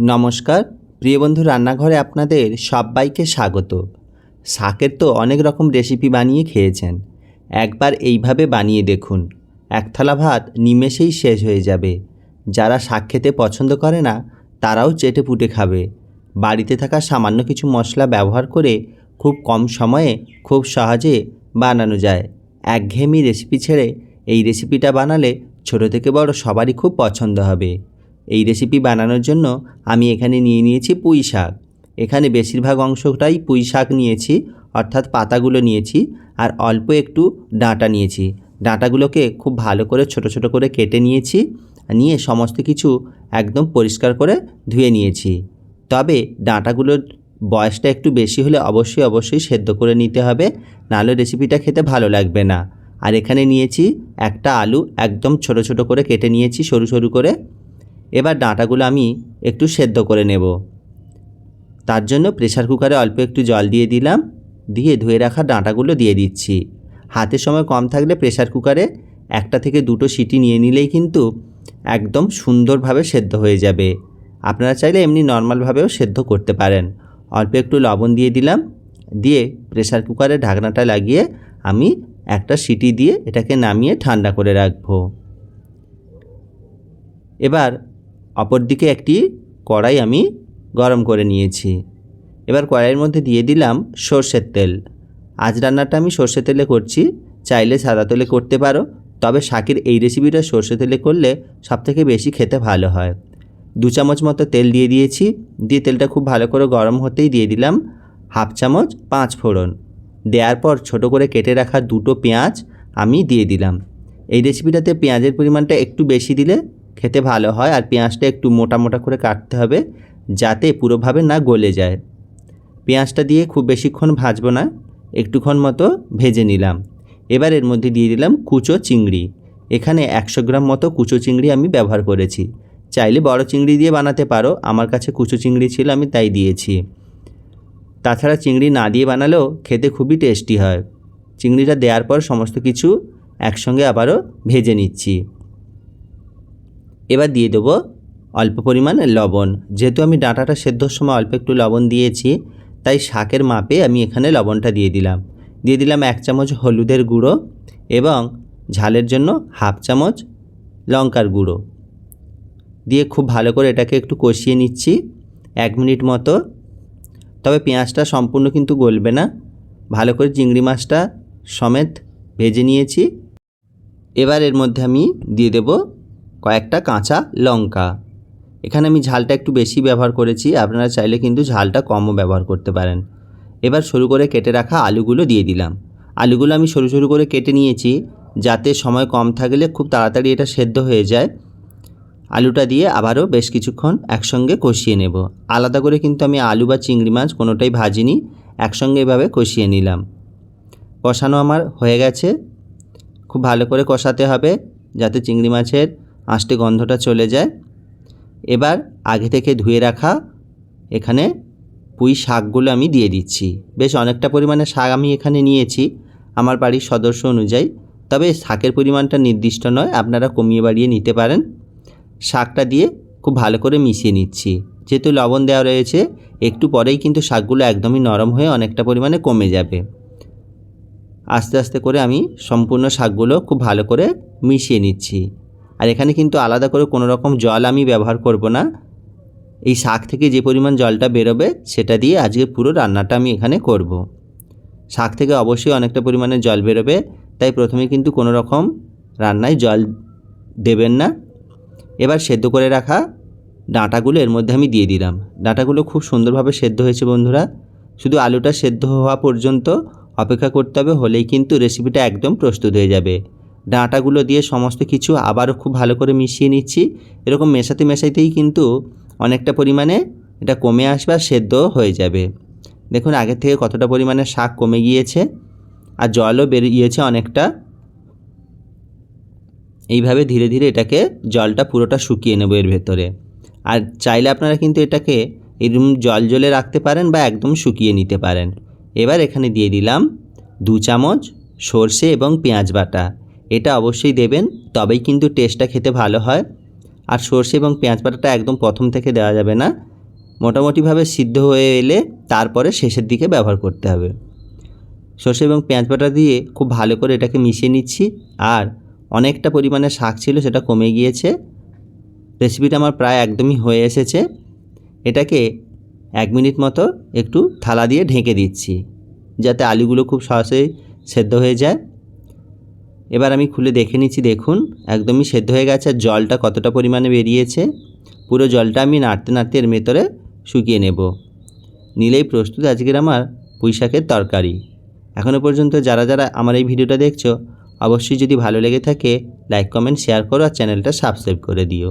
নমস্কার। প্রিয় বন্ধু, রান্নাঘরে আপনাদের সবাইকে স্বাগত। শাকের তো অনেক রকম রেসিপি বানিয়ে খেয়েছেন। একবার এইভাবে বানিয়ে দেখুন। এক থালা ভাত নিমেষেই শেষ হয়ে যাবে। যারা শাক খেতে পছন্দ করে না, তারাও চেটে পুটে খাবে। বাড়িতে থাকা সামান্য কিছু মশলা ব্যবহার করে খুব কম সময়ে খুব সহজে বানানো যায়। একঘেয়েমি রেসিপি ছেড়ে এই রেসিপিটা বানালে ছোট থেকে বড় সবারই খুব পছন্দ হবে। এই রেসিপি বানানোর জন্য আমি এখানে নিয়ে নিয়েছি পুঁই শাক। এখানে বেশিরভাগ অংশটাই পুঁই শাক নিয়েছি, অর্থাৎ পাতাগুলো নিয়েছি, আর অল্প একটু ডাঁটা নিয়েছি। ডাঁটাগুলোকে খুব ভালো করে, ছোট ছোট করে কেটে নিয়েছি, নিয়ে সমস্ত কিছু একদম পরিষ্কার করে ধুয়ে নিয়েছি। তবে ডাঁটাগুলোর বয়সটা একটু বেশি হলে অবশ্যই অবশ্যই সেদ্ধ করে নিতে হবে, নাহলে রেসিপিটা খেতে ভালো লাগবে না। আর এখানে নিয়েছি একটা আলু, একদম ছোট ছোট করে কেটে নিয়েছি, সরু সরু করে। এবার ডাঁটাগুলো আমি একটু সেদ্ধ করে নেব। তার জন্য প্রেশার কুকারে অল্প একটু জল দিয়ে দিলাম, দিয়ে ধুয়ে রাখা ডাঁটাগুলো দিয়ে দিচ্ছি। হাতের সময় কম থাকলে প্রেশার কুকারে একটা থেকে দুটো সিটি নিয়ে নিলেই কিন্তু একদম সুন্দরভাবে সেদ্ধ হয়ে যাবে। আপনারা চাইলে এমনি নর্মালভাবেও সেদ্ধ করতে পারেন। অল্প একটু লবণ দিয়ে দিলাম, দিয়ে প্রেসার কুকারে ঢাকনাটা লাগিয়ে আমি একটা সিটি দিয়ে এটাকে নামিয়ে ঠান্ডা করে রাখব। এবার অপরদিকে একটি কড়াই আমি গরম করে নিয়েছি। এবার কড়াইয়ের মধ্যে দিয়ে দিলাম সর্ষের তেল। আজ রান্নাটা আমি সর্ষে তেলে করছি। চাইলে সাদা তেলে করতে পারো। তবে শাকের এই রেসিপিটা সর্ষে তেলে করলে সবথেকে বেশি খেতে ভালো হয়। দু চামচ মতো তেল দিয়ে দিয়েছি। দিয়ে তেলটা খুব ভালো করে গরম হতেই দিয়ে দিলাম হাফ চামচ পাঁচ ফোড়ন। দেওয়ার পর ছোট করে কেটে রাখা দুটো পেঁয়াজ আমি দিয়ে দিলাম। এই রেসিপিটাতে পেঁয়াজের পরিমাণটা একটু বেশি দিলে খেতে ভালো হয় আর পেঁয়াজটা একটু মোটা মোটা করে কাটতে হবে যাতে পুরোভাবে না গলে যায়। পেঁয়াজটা দিয়ে খুব বেশিক্ষণ ভাজবো না, একটুক্ষণ মতো ভেজে নিলাম। এবার এর মধ্যে দিয়ে দিলাম কুচো চিংড়ি। এখানে একশো গ্রাম মতো কুচো চিংড়ি আমি ব্যবহার করেছি। চাইলে বড় চিংড়ি দিয়ে বানাতে পারো, আমার কাছে কুচো চিংড়ি ছিল, আমি তাই দিয়েছি। তাছাড়া চিংড়ি না দিয়ে বানালেও খেতে খুবই টেস্টি হয়। চিংড়িটা দেওয়ার পর সমস্ত কিছু একসঙ্গে আবারও ভেজে নিচ্ছি। এবার দিয়ে দেবো অল্প পরিমাণে লবণ। যেহেতু আমি ডাঁটাটা সেদ্ধর সময় অল্প একটু লবণ দিয়েছি, তাই শাকের মাপে আমি এখানে লবণটা দিয়ে দিলাম। দিয়ে দিলাম এক চামচ হলুদের গুঁড়ো এবং ঝালের জন্য হাফ চামচ লঙ্কার গুঁড়ো। দিয়ে খুব ভালো করে এটাকে একটু কষিয়ে নিচ্ছি এক মিনিট মতো। তবে পেঁয়াজটা সম্পূর্ণ কিন্তু গলবে না। ভালো করে চিংড়ি মাছটা সমেত ভেজে নিয়েছি। এবার এর মধ্যে আমি দিয়ে দেব কয়েকটা কাঁচা লঙ্কা। এখানে আমি ঝালটা একটু বেশি ব্যবহার করেছি, আপনারা চাইলে কিন্তু ঝালটা কমও ব্যবহার করতে পারেন। এবার সরু করে কেটে রাখা আলুগুলো দিয়ে দিলাম। আলুগুলো আমি সরু সরু করে কেটে নিয়েছি, যাতে সময় কম থাকলে খুব তাড়াতাড়ি এটা সেদ্ধ হয়ে যায়। আলুটা দিয়ে আবারও বেশ কিছুক্ষণ একসঙ্গে কষিয়ে নেব। আলাদা করে কিন্তু আমি আলু বা চিংড়ি মাছ কোনোটাই ভাজিনি, একসঙ্গে এভাবে কষিয়ে নিলাম। কষানো আমার হয়ে গেছে। খুব ভালো করে কষাতে হবে, যাতে চিংড়ি মাছের আঁশটে গন্ধটা চলে যায়। এবার আগে থেকে ধুয়ে রাখা এখানে পুঁই শাকগুলো আমি দিয়ে দিচ্ছি। বেশ অনেকটা পরিমাণে শাক আমি এখানে নিয়েছি আমার বাড়ির সদস্য অনুযায়ী। তবে শাকের পরিমাণটা নির্দিষ্ট নয়, আপনারা কমিয়ে বাড়িয়ে নিতে পারেন। শাকটা দিয়ে খুব ভালো করে মিশিয়ে নিচ্ছি। যেহেতু লবণ দেওয়া রয়েছে, একটু পরেই কিন্তু শাকগুলো একদমই নরম হয়ে অনেকটা পরিমাণে কমে যাবে। আস্তে আস্তে করে আমি সম্পূর্ণ শাকগুলো খুব ভালো করে মিশিয়ে নিচ্ছি। আর এখানে কিন্তু আলাদা করে কোনো রকম জল আমি ব্যবহার করব না। এই শাক থেকে যে পরিমাণ জলটা বেরোবে, সেটা দিয়ে আজকে পুরো রান্নাটা আমি এখানে করব। শাক থেকে অবশ্যই অনেকটা পরিমাণে জল বেরোবে, তাই প্রথমে কিন্তু কোনো রকম রান্নায় জল দেবেন না। এবার সেদ্ধ করে রাখা ডাঁটাগুলো এর মধ্যে আমি দিয়ে দিলাম। ডাঁটাগুলো খুব সুন্দরভাবে সেদ্ধ হয়েছে বন্ধুরা। শুধু আলুটা সেদ্ধ হওয়া পর্যন্ত অপেক্ষা করতে হবে, হলেই কিন্তু রেসিপিটা একদম প্রস্তুত হয়ে যাবে। ডাঁটাগুলো দিয়ে সমস্ত কিছু আবারও খুব ভালো করে মিশিয়ে নিচ্ছি। এরকম মেশাতে মেশাইতেই কিন্তু অনেকটা পরিমাণে এটা কমে আসবে আর সেদ্ধ হয়ে যাবে। দেখুন, আগের থেকে কতটা পরিমাণে শাক কমে গিয়েছে আর জলও বেরিয়েছে অনেকটা। এইভাবে ধীরে ধীরে এটাকে জলটা পুরোটা শুকিয়ে নেব এর ভেতরে। আর চাইলে আপনারা কিন্তু এটাকে এরকম জল জলে রাখতে পারেন বা একদম শুকিয়ে নিতে পারেন। এবার এখানে দিয়ে দিলাম দু চামচ সর্ষে এবং পেঁয়াজ বাটা। এটা অবশ্যই দেবেন, তবেই কিন্তু টেস্টটা খেতে ভালো হয়। আর সর্ষে এবং পেঁয়াজ বাটাটা একদম প্রথম থেকে দেওয়া যাবে না। মোটামুটিভাবে সিদ্ধ হয়ে এলে তারপরে শেষের দিকে ব্যবহার করতে হবে। সর্ষে এবং পেঁয়াজ বাটা দিয়ে খুব ভালো করে এটাকে মিশিয়ে নিচ্ছি। আর অনেকটা পরিমাণে শাক ছিল, সেটা কমে গিয়েছে। রেসিপিটা আমার প্রায় একদমই হয়ে এসেছে। এটাকে এক মিনিট মতো একটু থালা দিয়ে ঢেকে দিচ্ছি, যাতে আলুগুলো খুব সহজেই সেদ্ধ হয়ে যায়। এবার আমি খুলে দেখে নিচ্ছি, দেখুন, একদমই সেদ্ধ হয়ে গেছে। আর জলটা কতটা পরিমাণে বেরিয়েছে? পুরো জলটা আমি নাড়তে নাড়তে এর ভেতরে শুকিয়ে নেব। নিলেই প্রস্তুত আজকের আমার পুঁইশাকের তরকারি। এখনও পর্যন্ত যারা যারা আমার এই ভিডিওটা দেখছ, অবশ্যই যদি ভালো লেগে থাকে, লাইক, কমেন্ট, শেয়ার করো আর চ্যানেলটা সাবস্ক্রাইব করে দিও।